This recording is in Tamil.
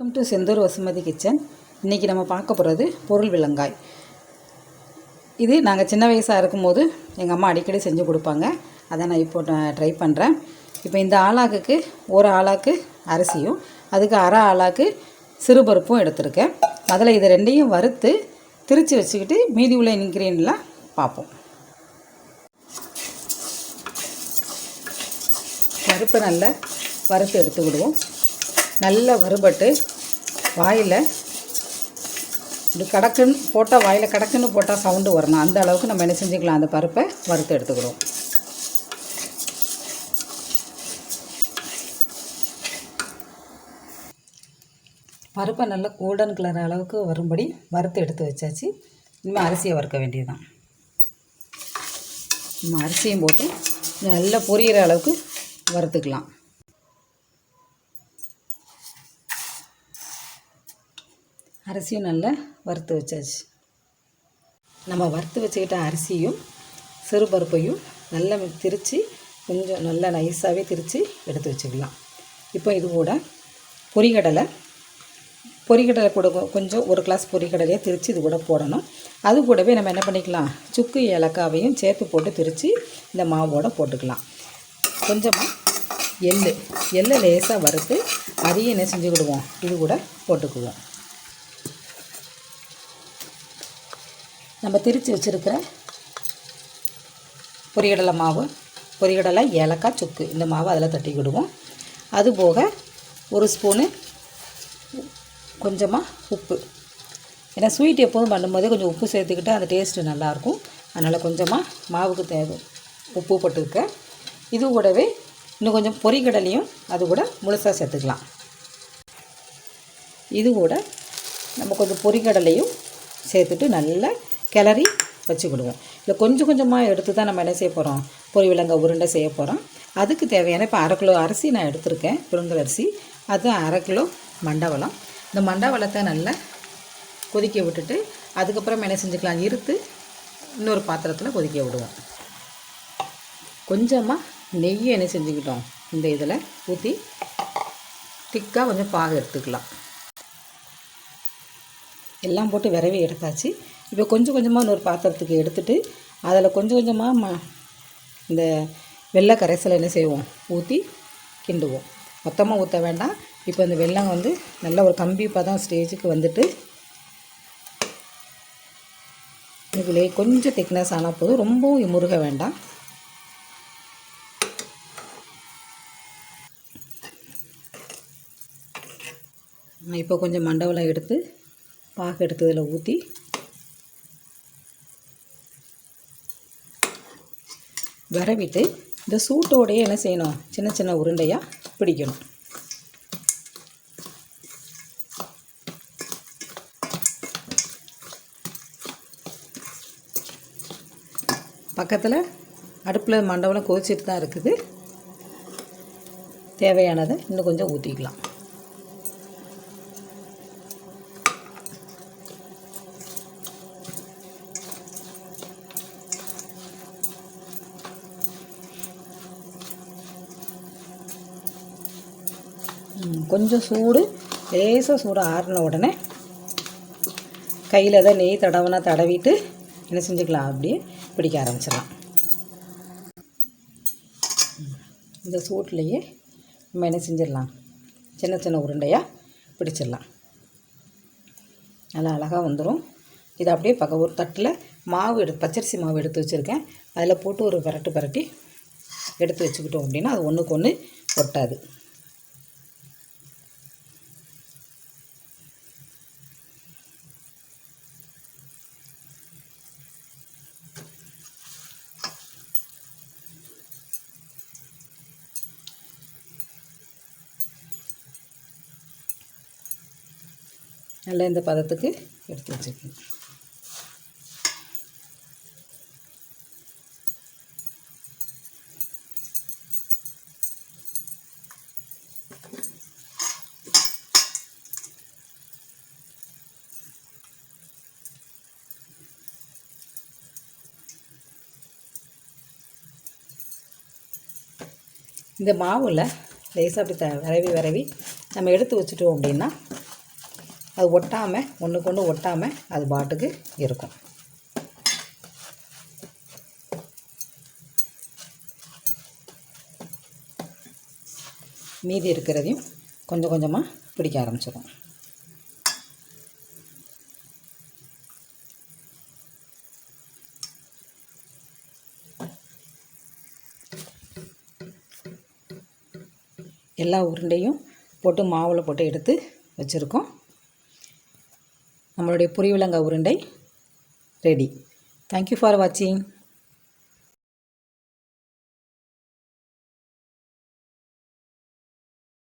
Welcome to Senthur Vasumathi kitchen இன்றைக்கி நம்ம பார்க்க போகிறது பொருள் விலங்காய். இது நாங்கள் சின்ன வயசாக இருக்கும்போது எங்கள் அம்மா அடிக்கடி செஞ்சு கொடுப்பாங்க. அதை நான் இப்போ ட்ரை பண்ணுறேன் இப்போ இந்த ஆளாக்குக்கு ஒரு ஆளாக்கு அரிசியும் அதுக்கு அரை ஆளாக்கு சிறுபருப்பும் எடுத்திருக்கேன். முதல்ல இது ரெண்டையும் வறுத்து திரித்து வச்சுக்கிட்டு மீதி உள்ள இன்க்ரீடியன்லாம் பார்ப்போம். பருப்பு நல்லா வறுத்து எடுத்துக்கிடுவோம். நல்லா வறுபட்டு வாயில் இப்படி கடக்குன்னு போட்டால் வாயில் கடக்குன்னு போட்டால் சவுண்டு வரணும். அந்த அளவுக்கு நம்ம என்ன செஞ்சுக்கலாம்? அந்த பருப்பை வறுத்து எடுத்துக்கிறோம் பருப்பை நல்லா கோல்டன் கலர் அளவுக்கு வரும்படி வறுத்து எடுத்து வச்சாச்சு. இனிமேல் அரிசியை வறுக்க வேண்டியதுதான். நம்ம அரிசியும் போட்டு நல்லா பொரியிற அளவுக்கு வறுத்துக்கலாம். அரிசியும் நல்லா வறுத்து வச்சாச்சு. நம்ம வறுத்து வச்சுக்கிட்ட அரிசியும் சிறுபருப்பையும் நல்லா திரித்து கொஞ்சம் நல்லா நைஸாகவே திரித்து எடுத்து வச்சுக்கலாம். இப்போ இது கூட பொரிகடலை பொரிகடலை கூட கொஞ்சம் ஒரு கிளாஸ் பொரிகடலையை திரித்து இது கூட போடணும். அது கூடவே நம்ம என்ன பண்ணிக்கலாம் சுக்கு ஏலக்காவையும் சேர்த்து போட்டு திரித்து இந்த மாவோட போட்டுக்கலாம். கொஞ்சமாக எள்ளு எள்ளை லேசாக வறுத்து அதையும் என்ன செஞ்சுக்கிடுவோம் இது கூட போட்டுக்குவோம். நம்ம திரித்து வச்சுருக்கிற பொரிகடலை மாவு பொரிகடலை ஏலக்காய் சுக்கு இந்த மாவை அதில் தட்டிக்கிடுவோம். அதுபோக ஒரு ஸ்பூனு கொஞ்சமாக உப்பு. ஏன்னா ஸ்வீட் எப்போதும் பண்ணும்போதே கொஞ்சம் உப்பு சேர்த்துக்கிட்டால் அந்த டேஸ்ட்டு நல்லாயிருக்கும். அதனால் கொஞ்சமாக மாவுக்கு தேவை உப்பு போட்டுக்க. இது கூடவே இன்னும் கொஞ்சம் பொரிகடலையும் அது கூட முழுசாக சேர்த்துக்கலாம். இது கூட நம்ம கொஞ்சம் பொரிகடலையும் சேர்த்துட்டு நல்லா கிளறி வச்சுக்கிடுவோம். இல்லை கொஞ்சம் கொஞ்சமாக எடுத்து தான் நம்ம என்ன செய்ய போகிறோம்? பொரி விலங்க உருண்டை செய்ய போகிறோம். அதுக்கு தேவையான இப்போ அரை கிலோ அரிசி நான் எடுத்திருக்கேன் புழுங்கல் அரிசி. அது அரை கிலோ மண்டவளம். இந்த மண்டவளத்தை நல்லா கொதிக்க விட்டுட்டு அதுக்கப்புறம் என்ன செஞ்சுக்கலாம்? இருத்து இன்னொரு பாத்திரத்தில் கொதிக்க விடுவோம். கொஞ்சமாக நெய் என்ன செஞ்சுக்கிட்டோம்? இந்த இதில் ஊற்றி திக்காக கொஞ்சம் பாகு எடுத்துக்கலாம். எல்லாம் போட்டு விரவி எடுத்தாச்சு. இப்போ கொஞ்சம் கொஞ்சமாக இன்னொரு பாத்திரத்துக்கு எடுத்துகிட்டு அதில் கொஞ்சம் கொஞ்சமாக ம இந்த வெள்ளை கரைசலை என்ன செய்வோம்? ஊற்றி கிண்டுவோம். மொத்தமாக ஊற்ற வேண்டாம். இப்போ இந்த வெல்லம் வந்து நல்ல ஒரு கம்பி பதம் ஸ்டேஜுக்கு வந்துட்டு இதுலேயே கொஞ்சம் திக்னஸ் ஆனால் போதும். ரொம்பவும் முருக வேண்டாம். இப்போ கொஞ்சம் மண்டவளம் எடுத்து பாகு எடுத்து இதில் ஊற்றி விரவிட்டு இந்த சூட்டோடையே என்ன செய்யணும்? சின்ன சின்ன உருண்டையாக பிடிக்கணும். பக்கத்தில் அடுப்பில் மண்டபம் கொதிச்சிட்டு தான் இருக்குது. தேவையானதை இன்னும் கொஞ்சம் ஊற்றிக்கலாம் கொஞ்சம் சூடு லேசாக சூடு ஆறின உடனே கையில் தான் நெய் தடவைனா தடவிட்டு என்ன செஞ்சுக்கலாம் அப்படியே பிடிக்க ஆரம்பிச்சிடலாம். இந்த சூட்லேயே நம்ம என்ன செஞ்சிடலாம்? சின்ன சின்ன உருண்டையாக பிடிச்சிடலாம். நல்லா அழகாக வந்துடும் இதை அப்படியே பக்க ஒரு தட்டில் மாவு எடு பச்சரிசி மாவு எடுத்து வச்சுருக்கேன். அதில் போட்டு ஒரு பரட்டு பரட்டி எடுத்து வச்சுக்கிட்டோம் அப்படின்னா அது ஒன்றுக்கு ஒன்று ஒட்டாது. நல்லா இந்த பதத்துக்கு எடுத்து வச்சுக்கணும் இந்த மாவில் லேசாக அப்படி த விரவி விரவி நம்ம எடுத்து வச்சுட்டோம் அப்படின்னா அது ஒட்டாமல் ஒன்றுக்கு ஒன்று ஒட்டாமல் அது பாட்டுக்கு இருக்கும். மீதி இருக்கிறதையும் கொஞ்சம் கொஞ்சமாக பிடிக்க ஆரம்பிச்சிடும். எல்லா உருண்டையும் போட்டு மாவில் போட்டு எடுத்து வச்சுருக்கோம். நம்மளுடைய புரிவிலங்கா உருண்டை ரெடி தேங்க்யூ ஃபார் வாட்சிங்